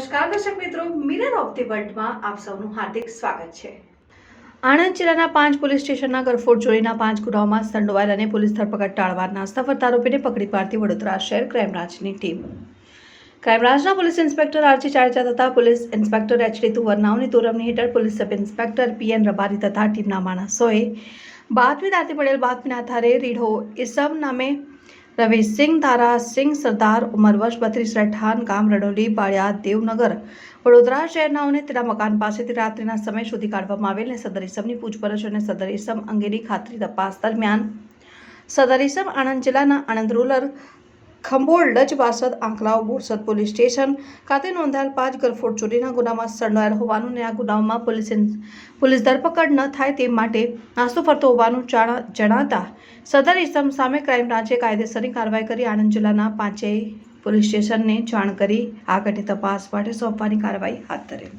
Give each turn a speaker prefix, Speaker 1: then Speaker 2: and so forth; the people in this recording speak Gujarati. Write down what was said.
Speaker 1: નમસ્કાર, દર્શક મિત્રો. મિરર ઓફ ધી વર્લ્ડમાં આપ સૌનું હાર્દિક સ્વાગત છે. આણંદ જિલ્લાના પાંચ પોલીસ સ્ટેશનના ગરફોડ ચોરીના પાંચ ગુનાઓમાં સંડોવાયેલ અને પોલીસ ધરપકડ ટાળવા નાસ્તા ફરતા આરોપીને પકડી પાડતી વડોદરા શહેર ક્રાઇમબ્રાન્ચની team. ક્રાઇમબ્રાન્ચના police inspector R G Charecha તથા પોલીસ ઇન્સ્પેક્ટર એચડી તુવરનાઓની દોરમની હેઠળ police sub inspector P N Rabari તથા ટીમના માણસોએ બાતમીદારથી પડેલ બાતમીના આધારે રીઢો ઇસમ નામે રવિસિંહ તારા સિંહ સરદાર ઉંમર વર્ષ બત્રીસ રહેઠાણ ગામ રડોલી બાળિયા દેવનગર. વડોદરા શહેરનાઓને તેના મકાન પાસેથી રાત્રિના સમય સુધી કાઢવામાં આવેલ અને સદર ઇસમની પૂછપરછ અને સદર ઇસમ અંગેની ખાતરી તપાસ દરમિયાન. સદર ઇસમ આણંદ જિલ્લાના Anand rural Khambhol Basad Anklav Borsad police station ખાતે નોંધાયેલ પાંચ ગરફોડ ચોરીના ગુનામાં સંડોવાયેલ હોવાનું અને આ ગુનામાં પોલીસ પોલીસ ધરપકડ ન થાય તે માટે નાસ્તો ફરતો હોવાનું જણાતા સદર ઇસમ સામે ક્રાઇમ બ્રાન્ચે કાયદેસરની કાર્યવાહી કરી. આણંદ જિલ્લાના પાંચેય પોલીસ સ્ટેશનને જાણ કરી આગળની તપાસ માટે સોંપવાની કાર્યવાહી હાથ ધરી.